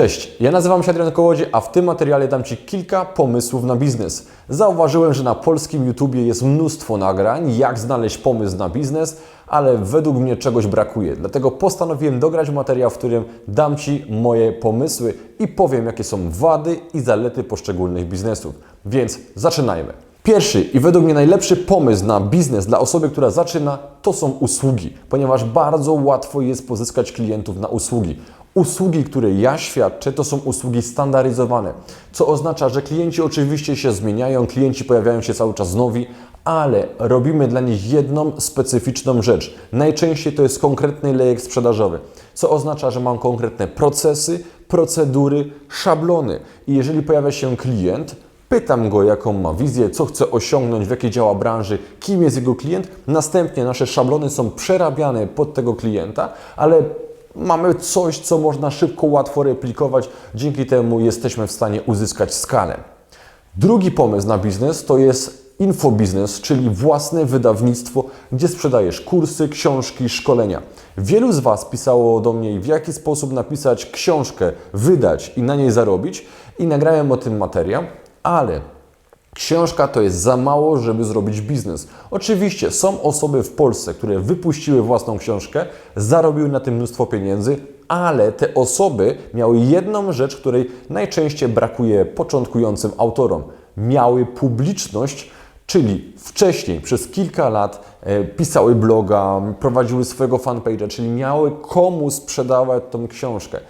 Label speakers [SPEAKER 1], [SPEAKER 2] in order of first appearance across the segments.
[SPEAKER 1] Cześć, ja nazywam się Adrian Kołodziej, a w tym materiale dam Ci kilka pomysłów na biznes. Zauważyłem, że na polskim YouTubie jest mnóstwo nagrań, jak znaleźć pomysł na biznes, ale według mnie czegoś brakuje. Dlatego postanowiłem dograć materiał, w którym dam Ci moje pomysły i powiem, jakie są wady i zalety poszczególnych biznesów. Więc zaczynajmy. Pierwszy i według mnie najlepszy pomysł na biznes dla osoby, która zaczyna, to są usługi, ponieważ bardzo łatwo jest pozyskać klientów na usługi. Usługi, które ja świadczę, to są usługi standaryzowane, co oznacza, że klienci oczywiście się zmieniają, klienci pojawiają się cały czas nowi, ale robimy dla nich jedną specyficzną rzecz. Najczęściej to jest konkretny lejek sprzedażowy, co oznacza, że mam konkretne procesy, procedury, szablony. I jeżeli pojawia się klient, Pytam go, jaką ma wizję, co chce osiągnąć, w jakiej działa branży, kim jest jego klient. Następnie nasze szablony są przerabiane pod tego klienta, ale mamy coś, co można szybko, łatwo replikować. Dzięki temu jesteśmy w stanie uzyskać skalę. Drugi pomysł na biznes to jest infobiznes, czyli własne wydawnictwo, gdzie sprzedajesz kursy, książki, szkolenia. Wielu z Was pisało do mnie, w jaki sposób napisać książkę, wydać i na niej zarobić, i nagrałem o tym materiał, ale Książka to jest za mało, żeby zrobić biznes. Oczywiście są osoby w Polsce, które wypuściły własną książkę, zarobiły na tym mnóstwo pieniędzy, ale te osoby miały jedną rzecz, której najczęściej brakuje początkującym autorom. Miały publiczność, czyli wcześniej przez kilka lat e, pisały bloga, prowadziły swojego fanpage'a, czyli miały komu sprzedawać tą książkę.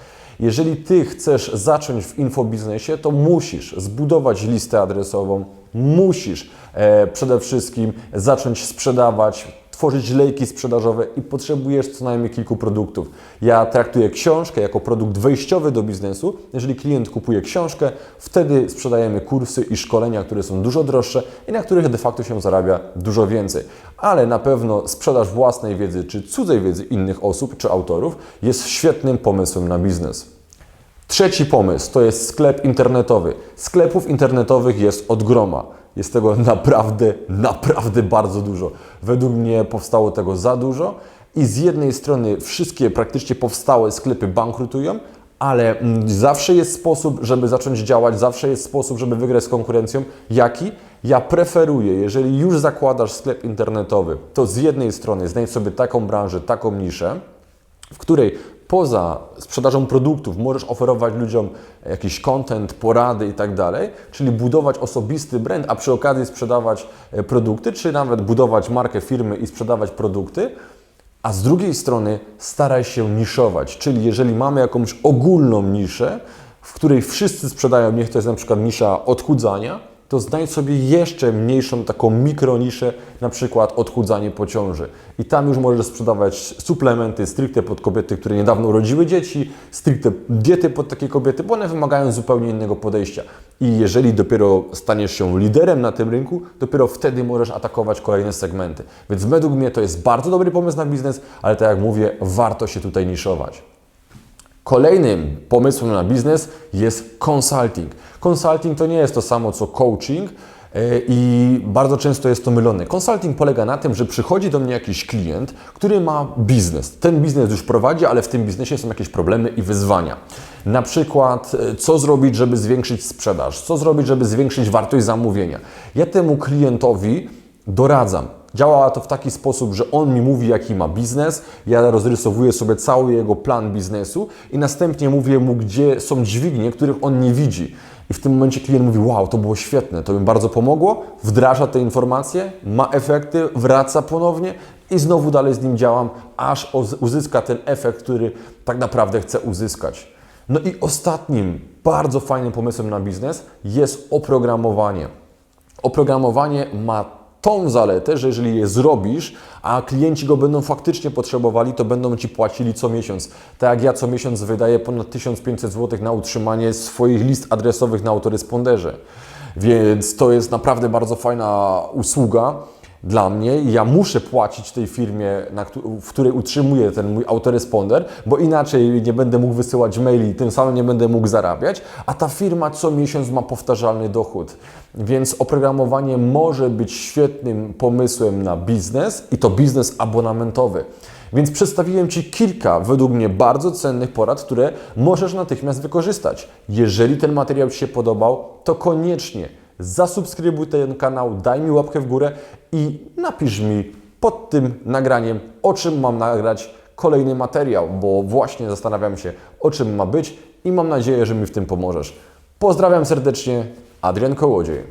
[SPEAKER 1] Jeżeli Ty chcesz zacząć w infobiznesie, to musisz zbudować listę adresową, musisz e, przede wszystkim zacząć sprzedawać, tworzyć lejki sprzedażowe i potrzebujesz co najmniej kilku produktów. Ja traktuję książkę jako produkt wejściowy do biznesu. Jeżeli klient kupuje książkę, wtedy sprzedajemy kursy i szkolenia, które są dużo droższe i na których de facto się zarabia dużo więcej. Ale na pewno sprzedaż własnej wiedzy czy cudzej wiedzy innych osób czy autorów jest świetnym pomysłem na biznes. Trzeci pomysł to jest sklep internetowy. Sklepów internetowych jest od groma. Jest tego naprawdę, naprawdę bardzo dużo. Według mnie powstało tego za dużo i z jednej strony wszystkie praktycznie powstałe sklepy bankrutują, ale mm, zawsze jest sposób, żeby zacząć działać, zawsze jest sposób, żeby wygrać z konkurencją. Jaki? Ja preferuję, jeżeli już zakładasz sklep internetowy, to z jednej strony znajdź sobie taką branżę, taką niszę, w której poza sprzedażą produktów możesz oferować ludziom jakiś content, porady i tak dalej, czyli budować osobisty brand, a przy okazji sprzedawać e, produkty, czy nawet budować markę firmy i sprzedawać produkty. A z drugiej strony staraj się niszować, czyli jeżeli mamy jakąś ogólną niszę, w której wszyscy sprzedają, niech to jest na przykład nisza odchudzania, to znajdź sobie jeszcze mniejszą taką mikroniszę, na przykład odchudzanie po ciąży. I tam już możesz sprzedawać suplementy stricte pod kobiety, które niedawno urodziły dzieci, stricte diety pod takie kobiety, bo one wymagają zupełnie innego podejścia. I jeżeli dopiero staniesz się liderem na tym rynku, dopiero wtedy możesz atakować kolejne segmenty. Więc według mnie to jest bardzo dobry pomysł na biznes, ale tak jak mówię, warto się tutaj niszować. Kolejnym pomysłem na biznes jest consulting. Consulting to nie jest to samo co coaching e, i bardzo często jest to mylone. Consulting polega na tym, że przychodzi do mnie jakiś klient, który ma biznes. Ten biznes już prowadzi, ale w tym biznesie są jakieś problemy i wyzwania. Na przykład, e, co zrobić, żeby zwiększyć sprzedaż, co zrobić, żeby zwiększyć wartość zamówienia. Ja temu klientowi doradzam, Działa to w taki sposób, że on mi mówi, jaki ma biznes, ja rozrysowuję sobie cały jego plan biznesu i następnie mówię mu, gdzie są dźwignie, których on nie widzi. I w tym momencie klient mówi: Wow, to było świetne, to mi bardzo pomogło, wdraża te informacje, ma efekty, wraca ponownie i znowu dalej z nim działam, aż uzyska ten efekt, który tak naprawdę chce uzyskać. No i ostatnim, bardzo fajnym pomysłem na biznes jest oprogramowanie. Oprogramowanie ma tą zaletę, że jeżeli je zrobisz, a klienci go będą faktycznie potrzebowali, to będą Ci płacili co miesiąc. Tak jak ja co miesiąc wydaję ponad 1500 zł na utrzymanie swoich list adresowych na autoresponderze. Więc to jest naprawdę bardzo fajna usługa dla mnie ja muszę płacić tej firmie, w której utrzymuję ten mój autoresponder, bo inaczej nie będę mógł wysyłać maili, tym samym nie będę mógł zarabiać, a ta firma co miesiąc ma powtarzalny dochód. Więc oprogramowanie może być świetnym pomysłem na biznes i to biznes abonamentowy. Więc przedstawiłem Ci kilka, według mnie bardzo cennych porad, które możesz natychmiast wykorzystać. Jeżeli ten materiał Ci się podobał, to koniecznie zasubskrybuj ten kanał, daj mi łapkę w górę i napisz mi pod tym nagraniem, o czym mam nagrać kolejny materiał, bo właśnie zastanawiam się, o czym ma być i mam nadzieję, że mi w tym pomożesz. Pozdrawiam serdecznie, Adrian Kołodziej.